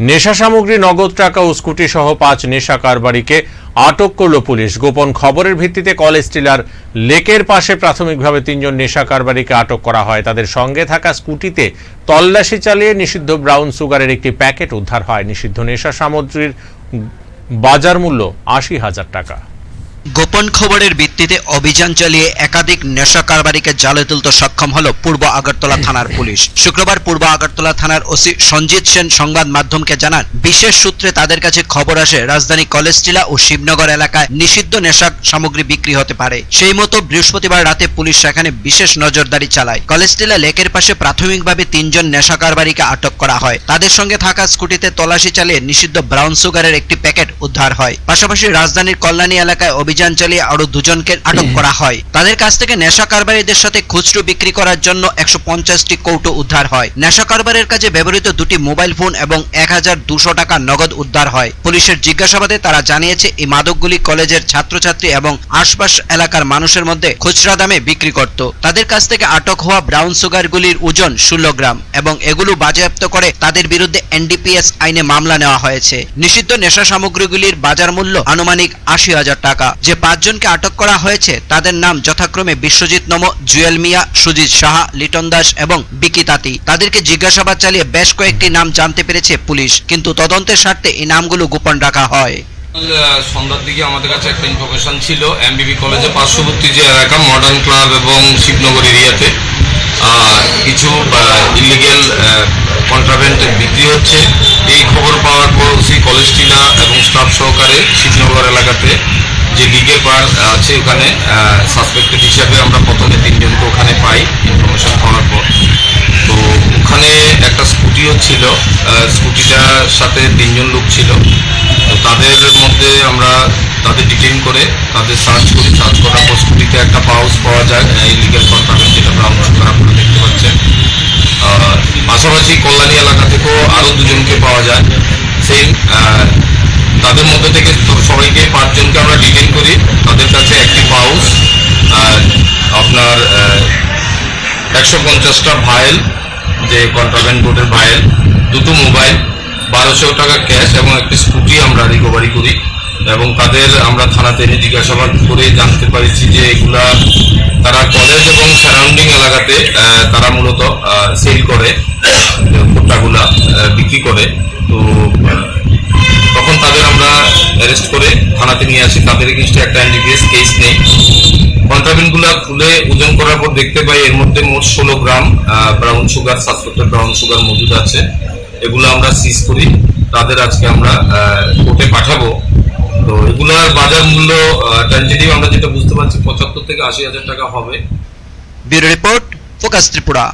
নেশা সামগ্রী, নগদ টাকা ও স্কুটি সহ পাঁচ নেশা কারবারিকে আটক করল পুলিশ। গোপন খবরের ভিত্তিতে কলেজ টিলার লেকের পাশে প্রাথমিকভাবে তিনজন নেশা কারবারিকে আটক করা হয়। তাদের সঙ্গে থাকা স্কুটিতে তল্লাশি চালিয়ে নিষিদ্ধ ব্রাউন সুগারের একটি প্যাকেট উদ্ধার হয়। নিষিদ্ধ নেশা সামগ্রীর বাজার মূল্য আশি হাজার টাকা। গোপন খবরের ভিত্তিতে অভিযান চালিয়ে একাধিক নেশা কারবারিকে জালে তুলতে সক্ষম হল পূর্ব আগরতলা থানার পুলিশ। শুক্রবার পূর্ব আগরতলা থানার ওসি সঞ্জিত সেন সংবাদ মাধ্যমকে জানান, বিশেষ সূত্রে তাদের কাছে খবর আসে, রাজধানী কলেজটিলা ও শিবনগর এলাকায় নিষিদ্ধ নেশা সামগ্রী বিক্রি হতে পারে। সেই মতো বৃহস্পতিবার রাতে পুলিশ সেখানে বিশেষ নজরদারি চালায়। কলেজটিলা লেকের পাশে প্রাথমিকভাবে তিনজন নেশা কারবারিকে আটক করা হয়। তাদের সঙ্গে থাকা স্কুটিতে তল্লাশি চালিয়ে নিষিদ্ধ ব্রাউন সুগারের একটি প্যাকেট উদ্ধার হয়। পাশাপাশি রাজধানীর কল্যাণী এলাকায় অভিযান চালিয়ে আরও দুজনকে আটক করা হয়। তাদের কাছ থেকে নেশা কারবারিদের সাথে খুচরো বিক্রি করার জন্য একশো পঞ্চাশটি কৌটো উদ্ধার হয়। নেশা কারবারের কাজে ব্যবহৃত দুটি মোবাইল ফোন এবং এক হাজার দুশো টাকা নগদ উদ্ধার হয়। পুলিশের জিজ্ঞাসাবাদে তারা জানিয়েছে, এই মাদকগুলি কলেজের ছাত্রছাত্রী এবং আশপাশ এলাকার মানুষের মধ্যে খুচরা দামে বিক্রি করত। তাদের কাছ থেকে আটক হওয়া ব্রাউন সুগারগুলির ওজন ষোলো গ্রাম এবং এগুলো বাজেয়াপ্ত করে তাদের বিরুদ্ধে এনডিপিএস আইনে মামলা নেওয়া হয়েছে। নিষিদ্ধ নেশা সামগ্রীগুলির বাজার মূল্য আনুমানিক আশি হাজার টাকা, যে পাঁচজনকে আটক করা হয়েছে, তাদের নাম যথাক্রমে বিশ্বজিৎ নম, জুয়েল মিয়া, সুজিত সাহা, লিটন দাস এবং বিকি তাঁতি। তাদেরকে জিজ্ঞাসাবাদ চালিয়ে বেশ কয়েকটি নাম জানতে পেরেছে পুলিশ, কিন্তু তদন্তের স্বার্থে এই নামগুলো গোপন রাখা হয়। সন্ধ্যার দিকে আমাদের কাছে একটা ইনফরমেশন ছিল এমবিবি কলেজে পার্শ্ববর্তী যে এলাকা মডার্ন ক্লাব এবং শিবনগর এরিয়াতে কিছু ইলিগেল কন্ট্রাভেন্ট বিক্রি হচ্ছে। এই খবর পাওয়ার পর সেই কলেজ টিলা এবং স্টাফ সহকারে শিবনগর এলাকাতে যে লিগের পার আছে ওখানে সাসপেক্টেড হিসাবে আমরা প্রথমে তিনজনকে ওখানে পাই ইনফরমেশন পাওয়ার পর। তো ওখানে একটা স্কুটিও ছিল স্কুটিটার সাথে তিনজন লোক ছিল। তো তাদের মধ্যে আমরা তাদের ডিটেইন করে, তাদের সার্চ করি সার্চ করার পর স্কুটিতে একটা পাউচ পাওয়া যায় ইলিগাল কন্ট্রাভেন্ট যেটা ব্রাউন সুগার আপনারা দেখতে পাচ্ছেন। পাশাপাশি কল্যাণী এলাকা থেকেও আরও দুজনকে পাওয়া যায়। সেম তাদের মধ্যে থেকে সবাইকে পাঁচজনকে আমরা ডিটেইন করি। তাদের কাছে একটি আর আপনার একশো পঞ্চাশটা ভাইল যে কন্ট্রাভেন্ট বোর্ডের ভাইল দুটো মোবাইল বারোশো টাকা ক্যাশ এবং একটি স্কুটি আমরা রিকভারি করি। এবং তাদের আমরা থানাতে এনে জিজ্ঞাসাবাদ করে জানতে পারছি যে এগুলা তারা কলেজ এবং সারাউন্ডিং এলাকাতে তারা মূলত সেল করে ভুট্টাগুলা বিক্রি করে। তো অ্যারেস্ট করে থানাতে নিয়ে আসি। তাদের এগেনস্টে একটা এনডিপিএস কেস নেই। কন্ট্রাবেন্টগুলো খুলে ওজন করার পর দেখতে পাই এর মধ্যে মোট ষোলো gram brown sugar suspected brown sugar মজুদ আছে। এগুলো আমরা সিজ করি। তাদের আজকে আমরা কোর্টে পাঠাবো। তো এগুলার বাজার মূল্য টেন্টেটিভ আমরা যেটা বুঝতে পারছি, পঁচাত্তর থেকে আশি হাজার টাকা হবে। Bureau report, focus Tripura.